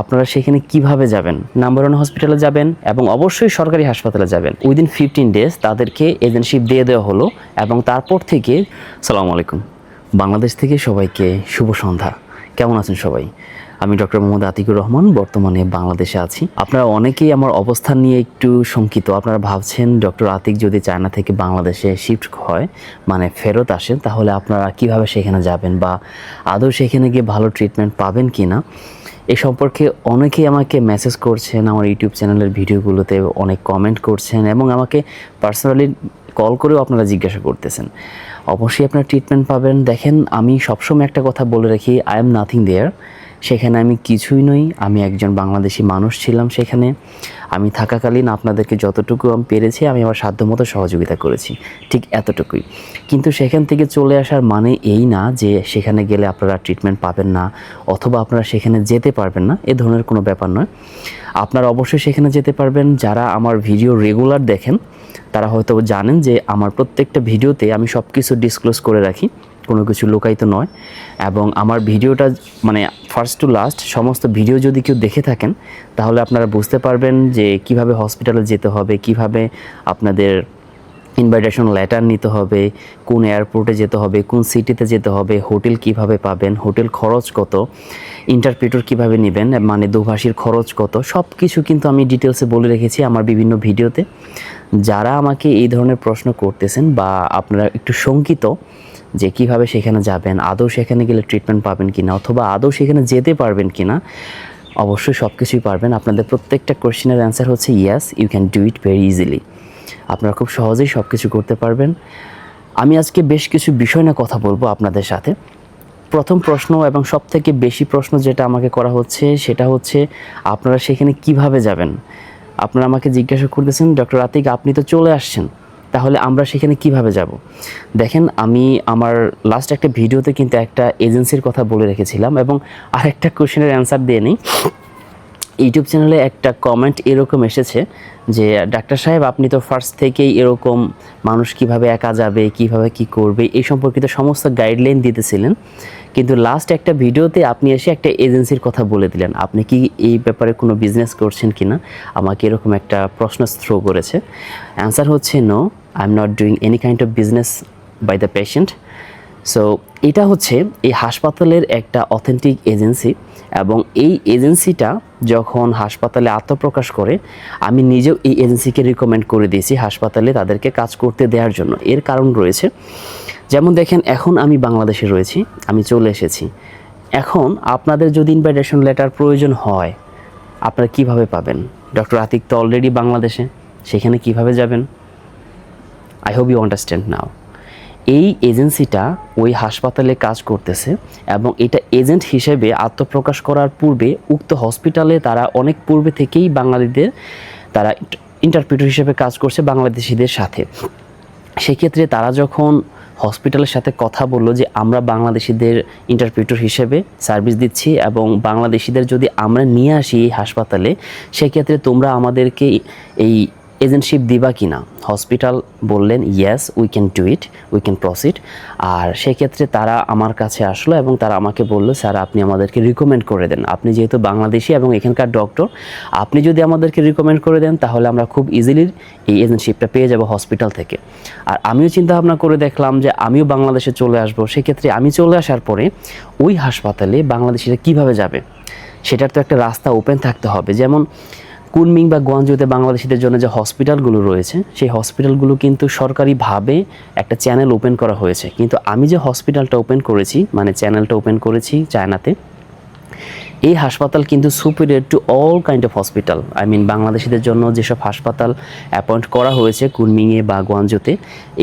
আপনারা সেখানে কীভাবে যাবেন? নাম্বার ওয়ান হসপিটালে যাবেন এবং অবশ্যই সরকারি হাসপাতালে যাবেন। উইদিন ফিফটিন ডেজ তাদেরকে এজেন্টশিপ দিয়ে দেওয়া হলো এবং তারপর থেকে, সালাম আলাইকুম। বাংলাদেশ থেকে সবাইকে শুভ সন্ধ্যা। কেমন আছেন সবাই? আমি ডক্টর মোহাম্মদ আতিকুর রহমান, বর্তমানে বাংলাদেশে আছি। আপনারা অনেকেই আমার অবস্থান নিয়ে একটু শঙ্কিত। আপনারা ভাবছেন, ডক্টর আতিক যদি চায়না থেকে বাংলাদেশে শিফট হয় মানে ফেরত আসেন, তাহলে আপনারা কীভাবে সেখানে যাবেন বা আদৌ সেখানে গিয়ে ভালো ট্রিটমেন্ট পাবেন কি না এ সম্পর্কে অনেকেই আমাকে মেসেজ করছেন আমার ইউটিউব চ্যানেলের ভিডিওগুলোতে, অনেক কমেন্ট করছেন এবং আমাকে পার্সোনালি কল করেও আপনারা জিজ্ঞাসা করতেছেন। অবশ্যই আপনার ট্রিটমেন্ট পাবেন। দেখেন, আমি সবসময় একটা কথা বলে রাখি আই এম নাথিং দেয়ার সেখানে আমি কিছুই নই। আমি একজন বাংলাদেশি মানুষ ছিলাম সেখানে। আমি থাকাকালীন আপনাদেরকে যতটুকু আমি পেরেছি, আমি আমার সাধ্যমতো সহযোগিতা করেছি। ঠিক এতটুকুই। কিন্তু সেখান থেকে চলে আসার মানে এই না যে সেখানে গেলে আপনারা ট্রিটমেন্ট পাবেন না, অথবা আপনারা সেখানে যেতে পারবেন না, এ ধরনের কোনো ব্যাপার নয়। আপনারা অবশ্যই সেখানে যেতে পারবেন। যারা আমার ভিডিও রেগুলার দেখেন, তারা হয়তো জানেন যে আমার প্রত্যেকটা ভিডিওতে আমি সব কিছু ডিসক্লোজ করে রাখি। কোনো কিছু লুকায়িত নয়। এবং আমার ভিডিওটা মানে ফার্স্ট টু লাস্ট সমস্ত ভিডিও যদি কেউ দেখে থাকেন, তাহলে আপনারা বুঝতে পারবেন যে কীভাবে হসপিটালে যেতে হবে, কীভাবে আপনাদের ইনভাইটেশন লেটার নিতে হবে, কোন এয়ারপোর্টে যেতে হবে, কোন সিটিতে যেতে হবে হোটেল কীভাবে পাবেন হোটেল খরচ কত ইন্টারপ্রিটর কীভাবে নেবেন মানে দুভাষীর খরচ কত সব কিছু কিন্তু আমি ডিটেলসে বলে রেখেছি আমার বিভিন্ন ভিডিওতে। যারা আমাকে এই ধরনের প্রশ্ন করতেছেন বা আপনারা একটু শঙ্কিত যে কীভাবে সেখানে যাবেন, আদৌ সেখানে গেলে ট্রিটমেন্ট পাবেন কি না অথবা আদৌ সেখানে যেতে পারবেন কি না অবশ্যই সব কিছুই পারবেন। আপনাদের প্রত্যেকটা কোশ্চেনের অ্যান্সার হচ্ছে yes you can do it very easily আপনারা খুব সহজেই সব কিছু করতে পারবেন। আমি আজকে বেশ কিছু বিষয় নিয়ে কথা বলব আপনাদের সাথে। প্রথম প্রশ্ন এবং সব থেকে বেশি প্রশ্ন যেটা আমাকে করা হচ্ছে, সেটা হচ্ছে আপনারা সেখানে কীভাবে যাবেন? আপনারা আমাকে জিজ্ঞাসা করতেছেন, ডক্টর আতিক, আপনি তো চলে আসছেন। তাহলে আমরা সেখানে কীভাবে যাব? দেখেন, আমি আমার লাস্ট একটা ভিডিওতে কিন্তু একটা এজেন্সির কথা বলে রেখেছিলাম এবং আরেকটা কোশ্চেনের অ্যান্সার দিয়ে নিই। ইউটিউব চ্যানেলে একটা কমেন্ট এরকম এসেছে যে, ডাক্তার সাহেব, আপনি তো ফার্স্ট থেকেই এরকম মানুষ কীভাবে একা যাবে, কীভাবে কি করবে? এই সম্পর্কিত সমস্ত গাইডলাইন দিতেছিলেন। কিন্তু লাস্ট একটা ভিডিওতে আপনি এসে একটা এজেন্সির কথা বলে দিলেন। আপনি কি এই ব্যাপারে কোনো বিজনেস করছেন কি না আমাকে এরকম একটা প্রশ্ন থ্রো করেছে। অ্যান্সার হচ্ছে no I am not doing any kind of business by the patient so এটা হচ্ছে এই হাসপাতালের একটা অথেন্টিক এজেন্সি এবং এই এজেন্সিটা যখন হাসপাতালে আত্মপ্রকাশ করে, আমি নিজেও এই এজেন্সিকে রিকমেন্ড করে দিয়েছি হাসপাতালে তাদেরকে কাজ করতে দেওয়ার জন্য। এর কারণ রয়েছে, যেমন দেখেন এখন আমি বাংলাদেশে রয়েছি, আমি চলে এসেছি। এখন আপনাদের যদি ইনভাইটেশন লেটার প্রয়োজন হয়, আপনারা কীভাবে পাবেন? ডক্টর আতিক তো অলরেডি বাংলাদেশে, সেখানে কীভাবে যাবেন? I hope you understand now এই এজেন্সিটা ওই হাসপাতালে কাজ করতেছে এবং এটা এজেন্ট হিসেবে আত্মপ্রকাশ করার পূর্বে উক্ত হসপিটালে তারা অনেক পূর্বে থেকেই বাঙালিদের, তারা ইন্টারপ্রিটার হিসেবে কাজ করছে বাংলাদেশিদের সাথে। সেক্ষেত্রে তারা যখন হসপিটালের সাথে কথা বলল যে আমরা বাংলাদেশিদের ইন্টারপ্রিটার হিসেবে সার্ভিস দিচ্ছি এবং বাংলাদেশিদের যদি আমরা নিয়ে আসি এই হাসপাতালে, সেক্ষেত্রে তোমরা আমাদেরকে এই এজেন্টশিপ দিবা কি না? হসপিটাল বললেন yes we can do it we can proceed আর সেক্ষেত্রে তারা আমার কাছে আসলো এবং তারা আমাকে বলল স্যার আপনি আমাদেরকে রিকমেন্ড করে দেন। আপনি যেহেতু বাংলাদেশি এবং এখানকার ডক্টর আপনি যদি আমাদেরকে রিকমেন্ড করে দেন, তাহলে আমরা খুব ইজিলি এই এজেন্টশিপটা পেয়ে যাব হসপিটাল থেকে। আর আমিও চিন্তা ভাবনা করে দেখলাম যে আমিও বাংলাদেশে চলে আসব। সেক্ষেত্রে আমি চলে আসার পরে ওই হাসপাতালে বাংলাদেশিরা কীভাবে যাবে? সেটার তো একটা রাস্তা ওপেন থাকতে হবে। যেমন কুনমিং বা গোয়াঞ্জুতে বাংলাদেশিদের জন্য যে হসপিটালগুলো রয়েছে, সেই হসপিটালগুলো কিন্তু সরকারিভাবে একটা চ্যানেল ওপেন করা হয়েছে। কিন্তু আমি যে হসপিটালটা ওপেন করেছি মানে চ্যানেলটা ওপেন করেছি চায়নাতে, এই হাসপাতাল কিন্তু superior to all kind of hospital I mean বাংলাদেশিদের জন্য যেসব হাসপাতাল অ্যাপয়েন্ট করা হয়েছে কুনমিংয়ে বা গোয়াঞ্জোতে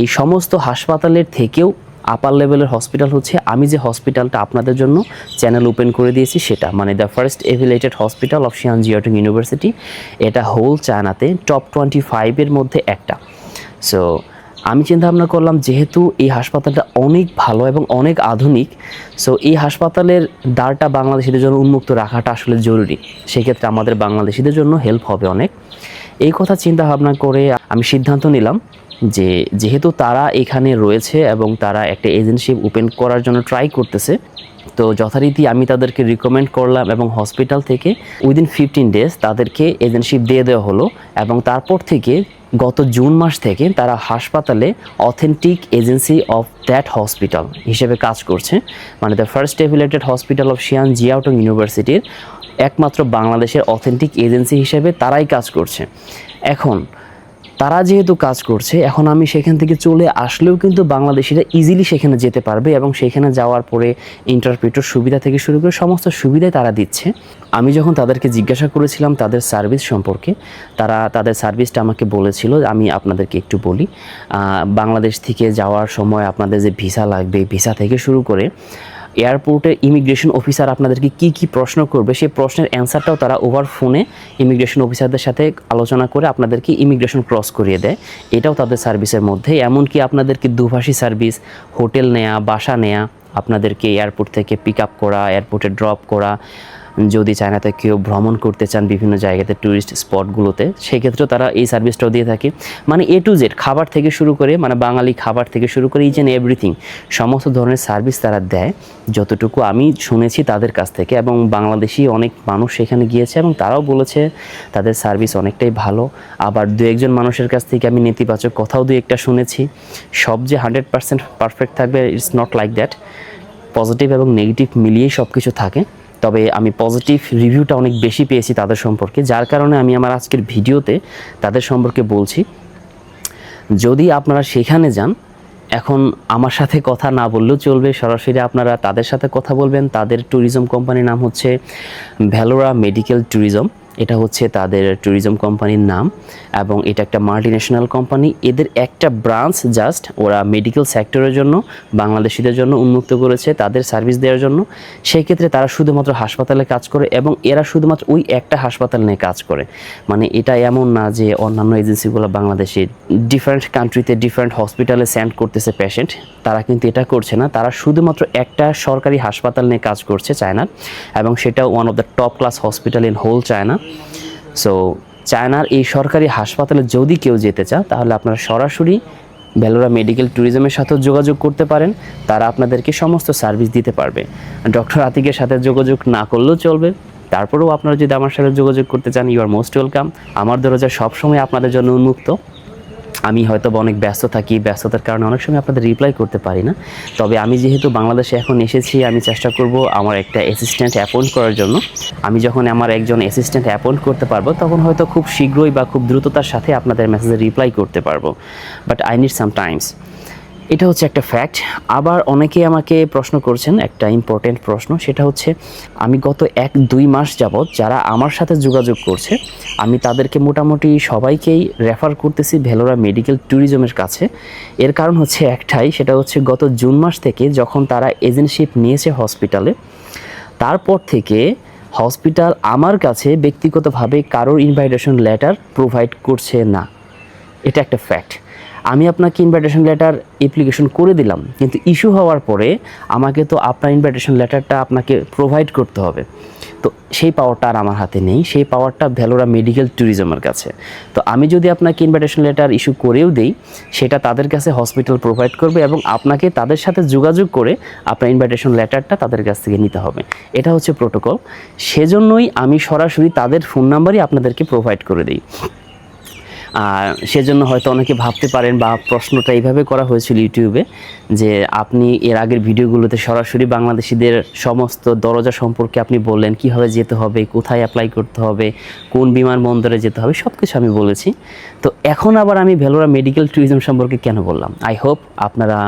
এই সমস্ত হাসপাতালের থেকেও আপার লেভেলের হসপিটাল হচ্ছে, আমি যে হসপিটালটা আপনাদের জন্য চ্যানেল ওপেন করে দিয়েছি সেটা মানে the first affiliated hospital of Xi'an university এটা হোল চায়নাতে টপ টোয়েন্টি ফাইভের মধ্যে একটা। সো আমি চিন্তা ভাবনা করলাম যেহেতু এই হাসপাতালটা অনেক ভালো এবং অনেক আধুনিক সো এই হাসপাতালের দ্বারটা বাংলাদেশিদের জন্য উন্মুক্ত রাখাটা আসলে জরুরি। সেক্ষেত্রে আমাদের বাংলাদেশিদের জন্য হেল্প হবে অনেক। এই কথা চিন্তা ভাবনা করে আমি সিদ্ধান্ত নিলাম যে যেহেতু তারা এখানে রয়েছে এবং তারা একটা এজেন্সি ওপেন করার জন্য ট্রাই করতেছে, তো যথারীতি আমি তাদেরকে রিকমেন্ড করলাম এবং হসপিটাল থেকে উইদিন ফিফটিন ডেজ তাদেরকে এজেন্টশিপ দিয়ে দেওয়া হলো এবং তারপর থেকে গত জুন মাস থেকে তারা হাসপাতালে authentic agency of that hospital হিসেবে কাজ করছে। মানে the first affiliated hospital of Xi'an Jiaotong ইউনিভার্সিটির একমাত্র বাংলাদেশের অথেন্টিক এজেন্সি হিসেবে তারাই কাজ করছে। এখন তারা যেহেতু কাজ করছে, এখন আমি সেখান থেকে চলে আসলেও কিন্তু বাংলাদেশিরা ইজিলি সেখানে যেতে পারবে এবং সেখানে যাওয়ার পরে ইন্টারপ্রিটার সুবিধা থেকে শুরু করে সমস্ত সুবিধাই তারা দিচ্ছে। আমি যখন তাদেরকে জিজ্ঞাসা করেছিলাম তাদের সার্ভিস সম্পর্কে, তারা, তাদের সার্ভিসটা আমাকে বলেছিল, আমি আপনাদেরকে একটু বলি। বাংলাদেশ থেকে যাওয়ার সময় আপনাদের যে ভিসা লাগবে ভিসা থেকে শুরু করে এয়ারপোর্টের ইমিগ্রেশন অফিসার আপনাদেরকে কি কি প্রশ্ন করবে, সেই প্রশ্নের অ্যান্সারটাও তারা ওভার ফোনে ইমিগ্রেশন অফিসারদের সাথে আলোচনা করে আপনাদেরকে ইমিগ্রেশন ক্রস করিয়ে দেয়। এটাও তাদের সার্ভিসের মধ্যে। এমনকি আপনাদেরকে দুভাষী সার্ভিস হোটেল নেয়া, বাসা নেয়া, আপনাদেরকে এয়ারপোর্ট থেকে পিক আপ করা এয়ারপোর্টে ড্রপ করা যদি চায়নাতে কেউ ভ্রমণ করতে চান বিভিন্ন জায়গাতে ট্যুরিস্ট স্পটগুলোতে সেক্ষেত্রেও তারা এই সার্ভিসটাও দিয়ে থাকে। মানে এ টু জেড খাবার থেকে শুরু করে মানে বাঙালি খাবার থেকে শুরু করে ইচ অ্যান্ড এভরিথিং সমস্ত ধরনের সার্ভিস তারা দেয়, যতটুকু আমি শুনেছি তাদের কাছ থেকে এবং বাংলাদেশি অনেক মানুষ সেখানে গিয়েছে এবং তারাও বলেছে তাদের সার্ভিস অনেকটাই ভালো। আবার দু একজন মানুষের কাছ থেকে আমি নেতিবাচক কথাও দু একটা শুনেছি। সব যে হান্ড্রেড পার্সেন্ট পারফেক্ট থাকবে it's not like that positive এবং নেগেটিভ মিলিয়েই সব কিছু থাকে। তবে আমি পজিটিভ রিভিউটা অনেক বেশি পেয়েছি তাদের সম্পর্কে, যার কারণে আমি আমার আজকের ভিডিওতে তাদের সম্পর্কে বলছি, যদি আপনারা সেখানে যান, এখন আমার সাথে কথা না বললেও চলবে, সরাসরি আপনারা তাদের সাথে কথা বলবেন, তাদের ট্যুরিজম কোম্পানির নাম হচ্ছে ভ্যালোরা মেডিকেল ট্যুরিজম এটা হচ্ছে তাদের ট্যুরিজম কোম্পানির নাম এবং এটা একটা মাল্টিন্যাশনাল কোম্পানি এদের একটা ব্রাঞ্চ জাস্ট ওরা মেডিকেল সেক্টরের জন্য, বাংলাদেশিদের জন্য উন্মুক্ত করেছে, তাদের সার্ভিস দেওয়ার জন্য। সেই ক্ষেত্রে তারা শুধুমাত্র হাসপাতালে কাজ করে এবং এরা শুধুমাত্র ওই একটা হাসপাতাল নিয়ে কাজ করে। মানে এটা এমন না যে অন্যান্য এজেন্সিগুলো বাংলাদেশে ডিফারেন্ট কান্ট্রিতে ডিফারেন্ট হসপিটালে সেন্ড করতেছে পেশেন্ট তারা কিন্তু এটা করছে না। তারা শুধুমাত্র একটা সরকারি হাসপাতাল নিয়ে কাজ করছে চায়নার এবং সেটা one of the top class hospital in whole China so চায়নার এই সরকারি হাসপাতালে যদি কেউ যেতে চান তাহলে আপনারা সরাসরি ভেলোরা মেডিকেল ট্যুরিজমের সাথেও যোগাযোগ করতে পারেন। তারা আপনাদেরকে সমস্ত সার্ভিস দিতে পারবে। ডক্টর আতিকের সাথে যোগাযোগ না করলেও চলবে। তারপরেও আপনারা যদি আমার সাথে যোগাযোগ করতে চান ইউ আর মোস্ট ওয়েলকাম আমার দরজা সবসময় আপনাদের জন্য উন্মুক্ত। আমি হয়তো অনেক ব্যস্ত থাকি, ব্যস্ততার কারণে অনেক সময় আপনাদের রিপ্লাই করতে পারি না। তবে আমি যেহেতু বাংলাদেশে এখন এসেছি, আমি চেষ্টা করব আমার একটা অ্যাসিস্ট্যান্ট অ্যাপয়েন্ট করার জন্য। আমি যখন আমার একজন অ্যাসিস্ট্যান্ট অ্যাপয়েন্ট করতে পারব, তখন হয়তো খুব শীঘ্রই বা খুব দ্রুততার সাথে আপনাদের মেসেজে রিপ্লাই করতে পারব। But I need some times এটা হচ্ছে একটা ফ্যাক্ট আবার অনেকেই আমাকে প্রশ্ন করছেন, একটা ইম্পর্টেন্ট প্রশ্ন, সেটা হচ্ছে, আমি গত এক দুই মাস যাবৎ যারা আমার সাথে যোগাযোগ করছে, আমি তাদেরকে মোটামুটি সবাইকেই রেফার করতেছি ভেলোরা মেডিকেল ট্যুরিজমের কাছে। এর কারণ হচ্ছে একটাই, সেটা হচ্ছে গত জুন মাস থেকে যখন তারা এজেন্টশিপ নিয়েছে হসপিটালে তারপর থেকে হসপিটাল আমার কাছে ব্যক্তিগতভাবে কারোর ইনভাইটেশন লেটার প্রোভাইড করছে না। এটা একটা ফ্যাক্ট আমি আপনাকে ইনভাইটেশন লেটার অ্যাপ্লিকেশন করে দিলাম, কিন্তু ইস্যু হওয়ার পরে আমাকে তো আপনার ইনভাইটেশন লেটারটা আপনাকে প্রোভাইড করতে হবে। তো সেই পাওয়ারটা আর আমার হাতে নেই, সেই পাওয়ারটা ভ্যালোরা মেডিকেল ট্যুরিজমের কাছে। তো আমি যদি আপনাকে ইনভাইটেশন লেটার ইস্যু করেও দেই, সেটা তাদের কাছে হসপিটাল প্রোভাইড করবে এবং আপনাকে তাদের সাথে যোগাযোগ করে আপনার ইনভাইটেশন লেটারটা তাদের কাছ থেকে নিতে হবে। এটা হচ্ছে প্রোটোকল সেজন্যই আমি সরাসরি তাদের ফোন নাম্বারই আপনাদেরকে প্রোভাইড করে দিই। সেজন্য হয়তো অনেকে ভাবতে পারেন বা প্রশ্নটা এইভাবে করা হয়েছিল ইউটিউবে যে আপনি এর আগের ভিডিওগুলোতে সরাসরি বাংলাদেশিদের সমস্ত দরজা সম্পর্কে আপনি বললেন, কীভাবে যেতে হবে, কোথায় অ্যাপ্লাই করতে হবে, কোন বিমানবন্দরে যেতে হবে সব কিছু আমি বলেছি। তো এখন আবার আমি ভেলোরা মেডিকেল ট্যুরিজম সম্পর্কে কেন বললাম? আই হোপ আপনারা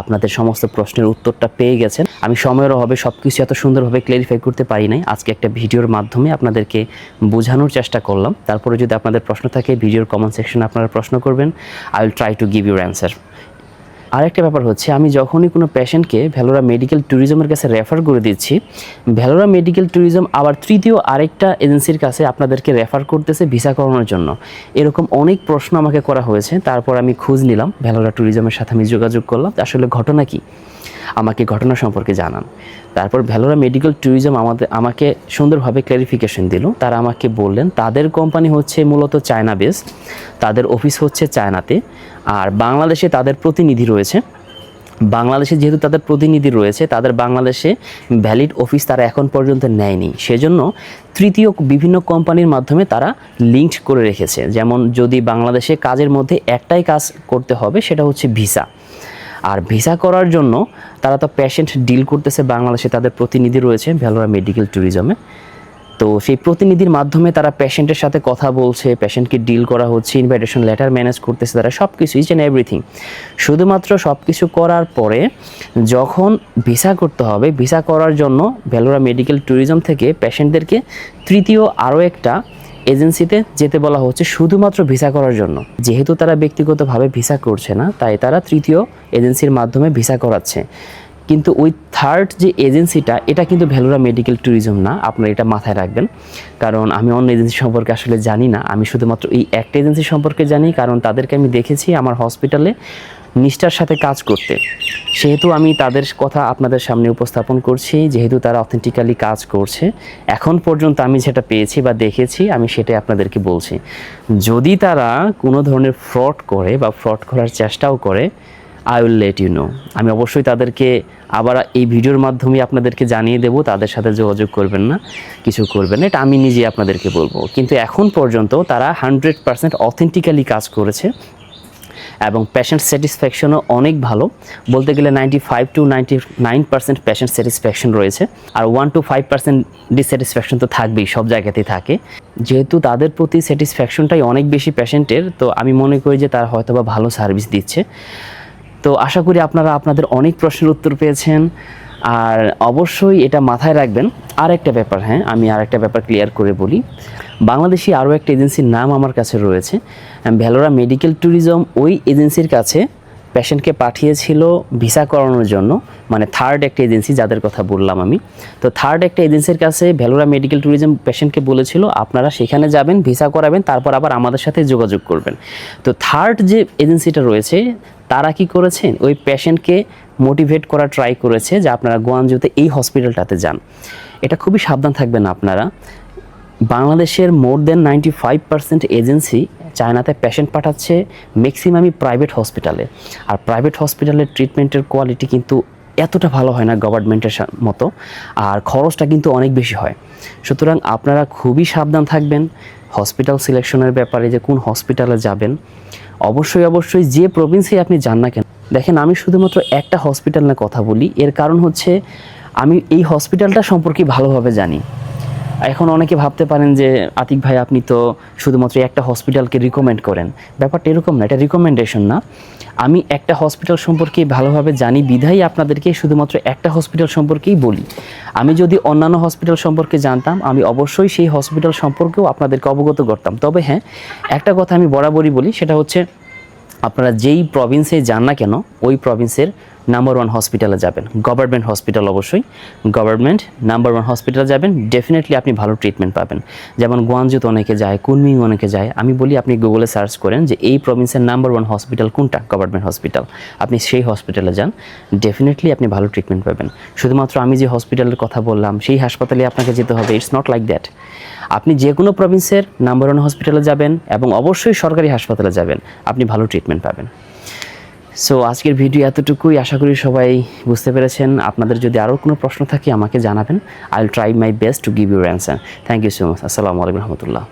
আপনাদের সমস্ত প্রশ্নের উত্তরটা পেয়ে গেছেন। আমি সময়ের অভাবে সব কিছু এত সুন্দরভাবে ক্লিয়ারিফাই করতে পারি নাই। আজকে একটা ভিডিওর মাধ্যমে আপনাদেরকে বোঝানোর চেষ্টা করলাম। তারপরে যদি আপনাদের প্রশ্ন থাকে, ভিডিওর কমেন্ট সেকশনে আপনারা প্রশ্ন করবেন I will try to give your answer আরেকটা ব্যাপার হচ্ছে, আমি যখনই কোনো পেশেন্টকে ভ্যালোরা মেডিকেল ট্যুরিজমের কাছে রেফার করে দিচ্ছি, ভ্যালোরা মেডিকেল ট্যুরিজম আবার তৃতীয় আরেকটা এজেন্সির কাছে আপনাদেরকে রেফার করতেছে ভিসা করানোর জন্য। এরকম অনেক প্রশ্ন আমাকে করা হয়েছে, তারপর আমি খোঁজ নিলাম, ভ্যালোরা ট্যুরিজমের সাথে আমি যোগাযোগ করলাম। আসলে ঘটনা কি? আমাকে ঘটনা সম্পর্কে জানান। তারপর ভ্যালোরা মেডিকেল ট্যুরিজম আমাদের, আমাকে সুন্দরভাবে ক্লারিফিকেশন দিল। তারা আমাকে বললেন, তাদের কোম্পানি হচ্ছে মূলত চায়না বেস তাদের অফিস হচ্ছে চায়নাতে আর বাংলাদেশে তাদের প্রতিনিধি রয়েছে। বাংলাদেশে যেহেতু তাদের প্রতিনিধি রয়েছে, তাদের বাংলাদেশে ভ্যালিড অফিস তারা এখন পর্যন্ত নেয়নি। সেজন্য তৃতীয় বিভিন্ন কোম্পানির মাধ্যমে তারা লিঙ্কড করে রেখেছে। যেমন যদি বাংলাদেশে কাজের মধ্যে একটাই কাজ করতে হবে, সেটা হচ্ছে ভিসা আর ভিসা করার জন্য তারা তো পেশেন্ট ডিল করতেছে বাংলাদেশে, তাদের প্রতিনিধি রয়েছে ভ্যালোরা মেডিকেল ট্যুরিজমে তো সেই প্রতিনিধির মাধ্যমে তারা পেশেন্টের সাথে কথা বলছে পেশেন্টকে ডিল করা হচ্ছে ইনভাইটেশন লেটার ম্যানেজ করতেছে তারা সব কিছু ইচ অ্যান্ড এভরিথিং শুধুমাত্র সব কিছু করার পরে যখন ভিসা করতে হবে, ভিসা করার জন্য ভ্যালোরা মেডিকেল ট্যুরিজম থেকে পেশেন্টদেরকে তৃতীয় আরও একটা এজেন্সিতে যেতে বলা হচ্ছে শুধুমাত্র ভিসা করার জন্য। যেহেতু তারা ব্যক্তিগতভাবে ভিসা করছে না, তাই তারা তৃতীয় এজেন্সির মাধ্যমে ভিসা করাচ্ছে। কিন্তু ওই থার্ড যে এজেন্সিটা এটা কিন্তু ভ্যালোরা মেডিকেল ট্যুরিজম না। আপনারা এটা মাথায় রাখবেন। কারণ আমি অন্য এজেন্সি সম্পর্কে আসলে জানি না। আমি শুধুমাত্র এই একটা এজেন্সি সম্পর্কে জানি, কারণ তাদেরকে আমি দেখেছি আমার হসপিটালে নিষ্ঠার সাথে কাজ করতে। সেহেতু আমি তাদের কথা আপনাদের সামনে উপস্থাপন করছি, যেহেতু তারা অথেন্টিক্যালি কাজ করছে। এখন পর্যন্ত আমি যেটা পেয়েছি বা দেখেছি, আমি সেটাই আপনাদেরকে বলছি। যদি তারা কোনো ধরনের ফ্রড করে বা ফ্রড করার চেষ্টাও করে I will let you know আমি অবশ্যই তাদেরকে আবার এই ভিডিওর মাধ্যমে আপনাদেরকে জানিয়ে দেব, তাদের সাথে যোগাযোগ করবেন না, কিছু করবেন না, এটা আমি নিজে আপনাদেরকে বলব। কিন্তু এখন পর্যন্ত তারা হান্ড্রেড পার্সেন্ট অথেন্টিক্যালি কাজ করেছে এবং পেশেন্ট স্যাটিসফ্যাকশনও অনেক ভালো। বলতে গেলে ninety five to ninety nine percent patient satisfaction রয়েছে, আর one to five percent dissatisfaction তো থাকবেই, সব জায়গাতেই থাকে। যেহেতু তাদের প্রতি স্যাটিসফ্যাকশনটাই অনেক বেশি পেশেন্টের তো আমি মনে করি যে তারা হয়তো বা ভালো সার্ভিস দিচ্ছে। তো আশা করি আপনারা আপনাদের অনেক প্রশ্নের উত্তর পেয়েছেন। আর অবশ্যই এটা মাথায় রাখবেন। আর একটা ব্যাপার হ্যাঁ আমি আর একটা ব্যাপার ক্লিয়ার করে বলি। বাংলাদেশি আরও একটা এজেন্সির নাম আমার কাছে রয়েছে, ভ্যালোরা মেডিকেল ট্যুরিজম। ওই এজেন্সির কাছে পেশেন্টকে পাঠিয়েছিল ভিসা করানোর জন্য মানে থার্ড একটা এজেন্সি যাদের কথা বললাম আমি। তো থার্ড একটা এজেন্সির কাছে ভ্যালোরা মেডিকেল ট্যুরিজম পেশেন্টকে বলেছিল, আপনারা সেখানে যাবেন, ভিসা করাবেন, তারপর আবার আমাদের সাথে যোগাযোগ করবেন। তো থার্ড যে এজেন্সিটা রয়েছে, তারা কি করেছেন ওই পেশেন্টকে মোটিভেট করা ট্রাই করেছে যে আপনারা গোয়াঞ্জুতে এই হসপিটালটাতে যান। এটা খুবই সাবধান থাকবেন আপনারা। বাংলাদেশের more than ninety five percent agency চায়নাতে পেশেন্ট পাঠাচ্ছে ম্যাক্সিমামই প্রাইভেট হসপিটালে আর প্রাইভেট হসপিটালের ট্রিটমেন্টের কোয়ালিটি কিন্তু এতটা ভালো হয় না গভর্নমেন্টের মতো, আর খরচটা কিন্তু অনেক বেশি হয়। সুতরাং আপনারা খুবই সাবধান থাকবেন হসপিটাল সিলেকশনের ব্যাপারে যে কোন হসপিটালে যাবেন। অবশ্যই অবশ্যই যে প্রভিন্সে আপনি যান না কেন, দেখেন আমি শুধুমাত্র একটা হসপিটাল নিয়ে কথা বলি, এর কারণ হচ্ছে আমি এই হসপিটালটা সম্পর্কে ভালোভাবে জানি। এখন অনেকে ভাবতে পারেন যে, আতিক ভাই আপনি তো শুধুমাত্র একটা হসপিটালকে রিকমেন্ড করেন। ব্যাপারটা এরকম না, এটা রিকমেন্ডেশন না। আমি একটা হসপিটাল সম্পর্কে ভালোভাবে জানি, বিধাই আপনাদেরকে শুধুমাত্র একটা হসপিটাল সম্পর্কেই বলি। আমি যদি অন্যান্য হসপিটাল সম্পর্কে জানতাম, আমি অবশ্যই সেই হসপিটাল সম্পর্কেও আপনাদেরকে অবগত করতাম। তবে হ্যাঁ একটা কথা আমি বরাবরই বলি, সেটা হচ্ছে আপনারা যেই প্রভিন্সে যান না কেন, ওই প্রভিন্সের নাম্বার ওয়ান হসপিটালে যাবেন। গভর্নমেন্ট হসপিটাল অবশ্যই। গভর্নমেন্ট নাম্বার ওয়ান হসপিটালে যাবেন। ডেফিনেটলি আপনি ভালো ট্রিটমেন্ট পাবেন। যেমন গোয়াঞ্জুত অনেকে যায়, কুনমিং অনেকে যায়। আমি বলি, আপনি গুগলে সার্চ করেন যে এই প্রভিন্সের নাম্বার ওয়ান হসপিটাল কোনটা? গভর্নমেন্ট হসপিটাল আপনি সেই হসপিটালে যান। ডেফিনেটলি আপনি ভালো ট্রিটমেন্ট পাবেন। শুধুমাত্র আমি যে হসপিটালের কথা বললাম, সেই হাসপাতালে আপনাকে যেতে হবে। ইটস নট লাইক দ্যাট আপনি যে কোনো প্রভিন্সের নাম্বার ওয়ান হসপিটালে যাবেন এবং অবশ্যই সরকারি হাসপাতালে যাবেন। আপনি ভালো ট্রিটমেন্ট পাবেন। সো আজকের ভিডিও এতটুকুই। আশা করি সবাই বুঝতে পেরেছেন। আপনাদের যদি আরও কোনো প্রশ্ন থাকে, আমাকে জানাবেন। I will try my best to give your answer thank you so much আসসালামু আলাইকুম রহমতুল্লাহ।